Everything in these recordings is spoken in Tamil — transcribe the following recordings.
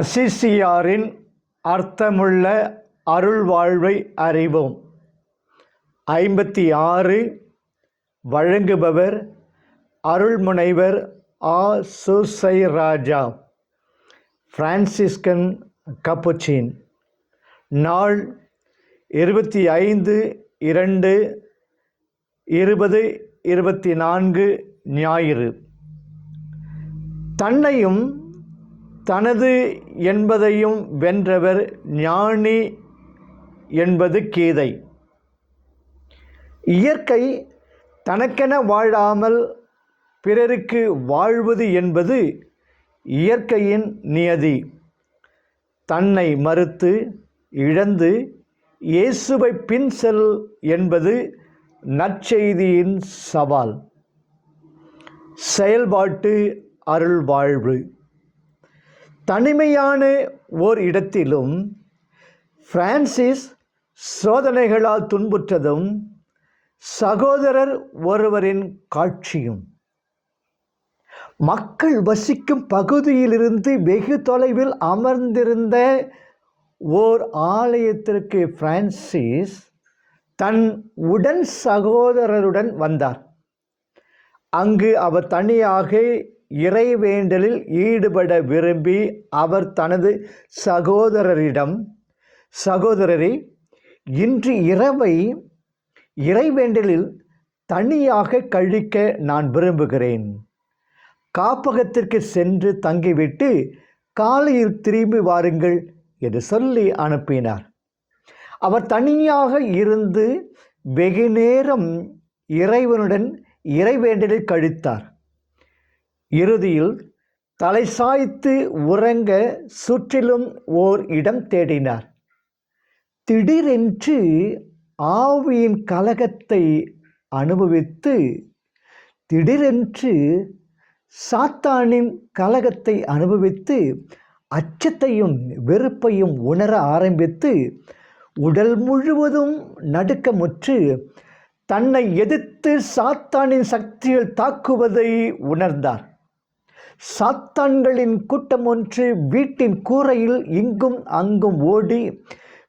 அசிசியாரின் அர்த்தமுள்ள அருள் வாழ்வை அறிவோம். ஐம்பத்தி ஆறு வழங்குபவர் அருள்முனைவர் ஆ. சுசை ராஜா பிரான்சிஸ்கன் கப்புச்சின் நாள் இருபத்தி ஐந்து இரண்டு இருபது இருபத்தி நான்கு ஞாயிறு. தன்னையும் தனது என்பதையும் வென்றவர் ஞானி என்பது கீதை. இயற்கை தனக்கென வாழாமல் பிறருக்கு வாழ்வது என்பது இயற்கையின் நியதி. தன்னை மறுத்து இழந்து இயேசுவை பின் செல் என்பது நற்செய்தியின் சவால். செயல்பாட்டு அருள் வாழ்வு. தனிமையான ஓர் இடத்திலும் பிரான்சிஸ் சோதனைகளால் துன்புற்றதும் சகோதரர் ஒருவரின் காட்சியும். மக்கள் வசிக்கும் பகுதியிலிருந்து வெகு தொலைவில் அமர்ந்திருந்த ஓர் ஆலயத்திற்கு பிரான்சிஸ் தன் உடன் சகோதரருடன் வந்தார். அங்கு அவர் தனியாக இறைவேண்டலில் ஈடுபட விரும்பி அவர் தனது சகோதரரிடம் சகோதரரை இன்று இரவை இறைவேண்டலில் தனியாக கழிக்க நான் விரும்புகிறேன். காப்பகத்திற்கு சென்று தங்கிவிட்டு காலையில் திரும்பி வாருங்கள் என்று சொல்லி அனுப்பினார். அவர் தனியாக இருந்து வெகு நேரம் இறைவனுடன் இறைவேண்டலில் கழித்தார். இறுதியில் தலை சாய்த்து உறங்க சுற்றிலும் ஓர் இடம் தேடினார். திடீரென்று ஆவியின் கலகத்தை அனுபவித்து திடீரென்று சாத்தானின் கலகத்தை அனுபவித்து அச்சத்தையும் வெறுப்பையும் உணர ஆரம்பித்து உடல் முழுவதும் நடுக்கமுற்று தன்னை எதிர்த்து சாத்தானின் சக்தியில் தாக்குவதை உணர்ந்தார். சாத்தான்களின் கூட்டம் ஒன்று வீட்டின் கூரையில் இங்கும் அங்கும் ஓடி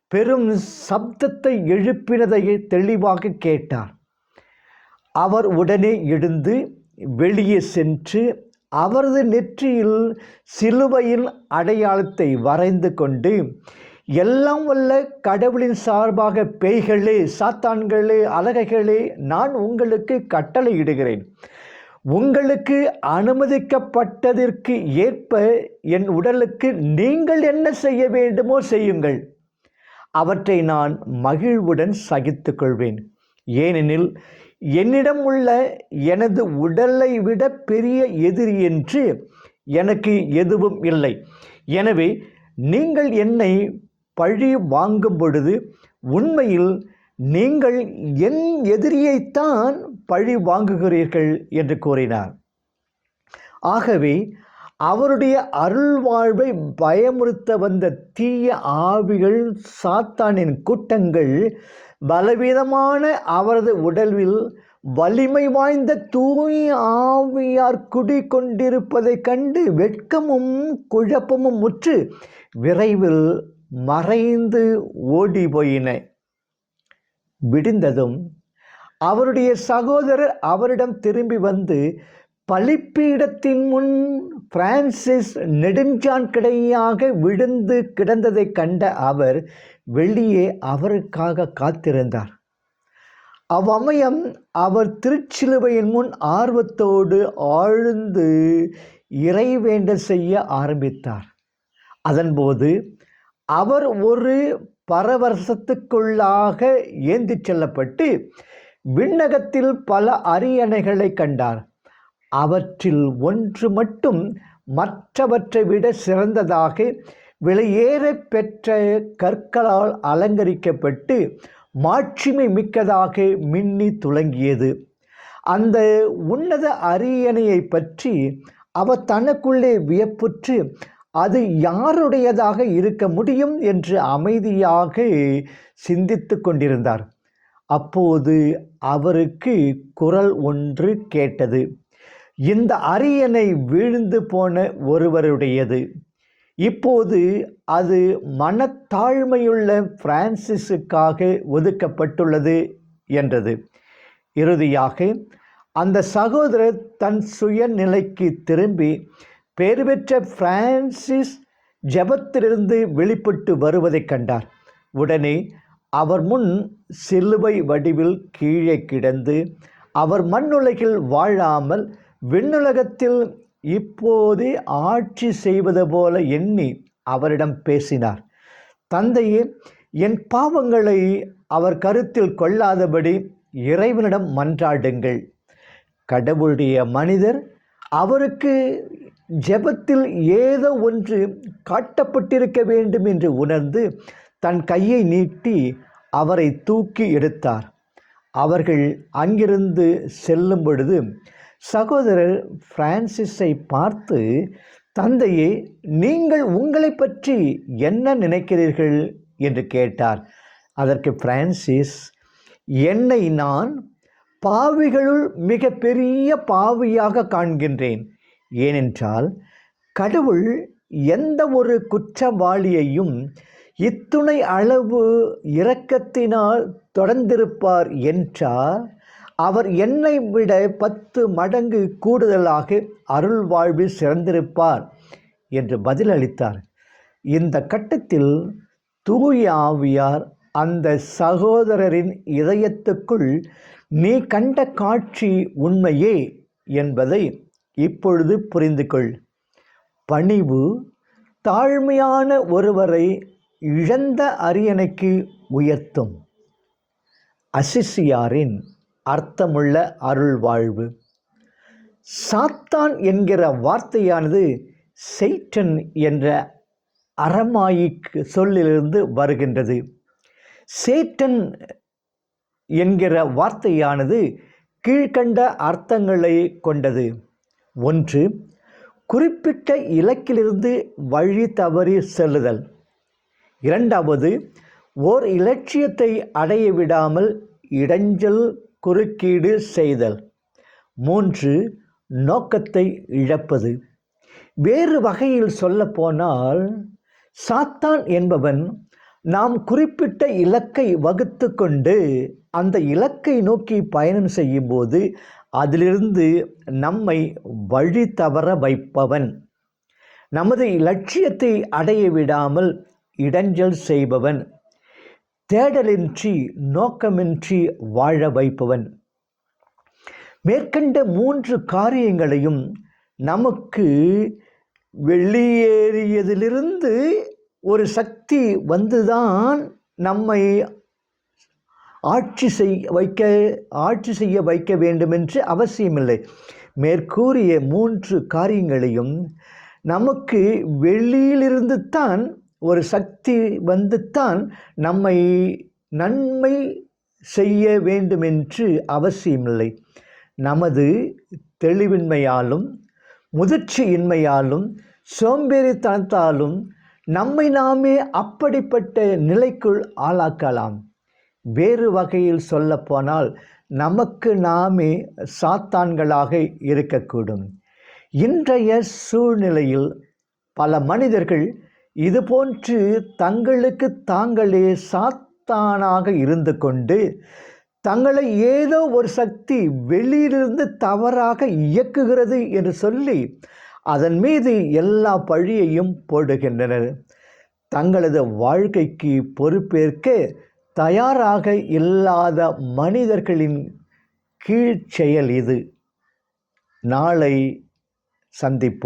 பெரும் சப்தத்தை எழுப்பினதை தெளிவாக கேட்டார். அவர் உடனே எழுந்து வெளியே சென்று அவரது நெற்றியில் சிலுவையின் அடையாளத்தை வரைந்து கொண்டு எல்லாம் வல்ல கடவுளின் சார்பாக பேய்களே சாத்தான்களே அலகைகளே நான் உங்களுக்கு கட்டளையிடுகிறேன். உங்களுக்கு அனுமதிக்கப்பட்டதற்கு ஏற்ப என் உடலுக்கு நீங்கள் என்ன செய்ய வேண்டுமோ செய்யுங்கள். அவற்றை நான் மகிழ்வுடன் சகித்து கொள்வேன். ஏனெனில் என்னிடம் உள்ள எனது உடலை விட பெரிய எதிரி என்று எனக்கு எதுவும் இல்லை. எனவே நீங்கள் என்னை பழி வாங்கும் பொழுது உண்மையில் நீங்கள் என் எதிரியைத்தான் பழி வாங்குகிறீர்கள் என்று கூறினார். ஆகவே அவருடைய அருள் வாழ்வை பயமுறுத்த வந்த தீய ஆவிகள் சாத்தானின் கூட்டங்கள் பலவீனமான அவரது உடலில் வலிமை வாய்ந்த தூய் ஆவியார் குடி கொண்டிருப்பதைக் கண்டு வெட்கமும் குழப்பமும் முற்று விரைவில் மறைந்து ஓடி போயின விடிந்ததும் அவருடைய சகோதரர் அவரிடம் திரும்பி வந்து பலிப்பீடத்தின் முன் பிரான்சிஸ் நெடுஞ்சான் கிடையாக விழுந்து கிடந்ததை கண்ட அவர் வெளியே அவருக்காக காத்திருந்தார். அவ்வமயம் அவர் திருச்சிலுவையின் முன் ஆர்வத்தோடு ஆழ்ந்து இறைவேண்ட செய்ய ஆரம்பித்தார். அதன்போது அவர் ஒரு பரவசத்துக்குள்ளாக ஏந்தி செல்லப்பட்டு விண்ணகத்தில் பல அரியணைகளை கண்டார். அவற்றில் ஒன்று மட்டும் மற்றவற்றை விட சிறந்ததாக விலையேற பெற்ற கற்களால் அலங்கரிக்கப்பட்டு மாட்சிமை மிக்கதாக மின்னி துளங்கியது. அந்த உன்னத அரியணையை பற்றி அவர் தனக்குள்ளே வியப்புற்று அது யாருடையதாக இருக்க முடியும் என்று அமைதியாக சிந்தித்து கொண்டிருந்தார். அப்போது அவருக்கு குரல் ஒன்று கேட்டது. இந்த அரியணை வீழ்ந்து போன ஒருவருடையது. இப்போது அது மனத்தாழ்மையுள்ள பிரான்சிஸுக்காக ஒதுக்கப்பட்டுள்ளது என்றது. இறுதியாக அந்த சகோதரர் தன் சுயநிலைக்கு திரும்பி பேறு பெற்ற பிரான்சிஸ் ஜெபத்திலிருந்து வெளிப்பட்டு வருவதைக் கண்டார். உடனே அவர் முன் சிலுவை வடிவில் கீழே கிடந்து அவர் மண்ணுலகில் வாழாமல் விண்ணுலகத்தில் இப்போதே ஆட்சி செய்வது போல எண்ணி அவரிடம் பேசினார். தந்தையே என் பாவங்களை அவர் கருத்தில் கொள்ளாதபடி இறைவனிடம் மன்றாடுங்கள். கடவுளுடைய மனிதர் அவருக்கு ஜெபத்தில் ஏதோ ஒன்று காட்டப்பட்டிருக்க வேண்டும் என்று உணர்ந்து தன் கையை நீட்டி அவரை தூக்கி எடுத்தார். அவர்கள் அங்கிருந்து செல்லும் பொழுது சகோதரர் பிரான்சிஸை பார்த்து தந்தையே நீங்கள் உங்களை பற்றி என்ன நினைக்கிறீர்கள்? என்று கேட்டார். அதற்கு பிரான்சிஸ் என்னை நான் பாவிகளுள் மிக பெரிய பாவியாக காண்கின்றேன். ஏனென்றால் கடவுள் எந்த ஒரு குற்றவாளியையும் இத்துணை அளவு இரக்கத்தினால் தொடர்ந்திருப்பார் என்றால் அவர் என்னை விட பத்து மடங்கு கூடுதலாக அருள் வாழ்வில் சிறந்திருப்பார் என்று பதிலளித்தார். இந்த கட்டத்தில் தூய ஆவியார் அந்த சகோதரரின் இதயத்துக்குள் நீ கண்ட காட்சி உண்மையே என்பதை இப்பொழுது புரிந்து கொள் பணிவு தாழ்மையான ஒருவரை இழந்த அரியணைக்கு உயர்த்தும். அசிசியாரின் அர்த்தமுள்ள அருள் வாழ்வு சாத்தான் என்கிற வார்த்தையானது செய்டன் என்ற அறமாயிக்கு சொல்லிலிருந்து வருகின்றது. சேட்டன் என்கிற வார்த்தையானது கீழ்கண்ட அர்த்தங்களை கொண்டது. ஒன்று குறிப்பிட்ட இலக்கிலிருந்து வழி தவறி செல்லுதல். இரண்டாவது ஓர் இலட்சியத்தை அடைய விடாமல் இடைஞ்சல் குறுக்கீடு செய்தல். மூன்று நோக்கத்தை இழப்பது. வேறு வகையில் சொல்லப்போனால் சாத்தான் என்பவன் நாம் குறிப்பிட்ட இலக்கை வகுத்து கொண்டு அந்த இலக்கை நோக்கி பயணம் செய்யும்போது அதிலிருந்து நம்மை வழி தவற வைப்பவன். நமது லட்சியத்தை அடைய விடாமல் இடைஞ்சல் செய்பவன். தேடலின்றி நோக்கமின்றி வாழ வைப்பவன். மேற்கண்ட மூன்று காரியங்களையும் நமக்கு வெளியேறியதிலிருந்து ஒரு சக்தி வந்துதான் நம்மை ஆட்சி செய் வைக்க ஆட்சி செய்ய வைக்க வேண்டுமென்று அவசியமில்லை. மேற்கூறிய மூன்று காரியங்களையும் நமக்கு வெளியிலிருந்து தான் ஒரு சக்தி வந்து தான் நம்மை நன்மை செய்ய வேண்டுமென்று அவசியமில்லை. நமது தெளிவின்மையாலும் முதிர்ச்சியின்மையாலும் சோம்பேறித்தனத்தாலும் நம்மை நாமே அப்படிப்பட்ட நிலைக்குள் ஆளாக்கலாம். வேறு வகையில் சொல்லப்போனால் நமக்கு நாமே சாத்தான்களாக இருக்கக்கூடும். இன்றைய சூழ்நிலையில் பல மனிதர்கள் இதுபோன்று தங்களுக்கு தாங்களே சாத்தானாக இருந்து கொண்டு தங்களை ஏதோ ஒரு சக்தி வெளியிலிருந்து தவறாக இயக்குகிறது என்று சொல்லி அதன் மீது எல்லா பழியையும் போடுகின்றனர். தங்களது வாழ்க்கைக்கு பொறுப்பேற்க தயாராக இல்லாத மனிதர்களின் கீழ்ச்செயல் இது. நாளை சந்திப்போம்.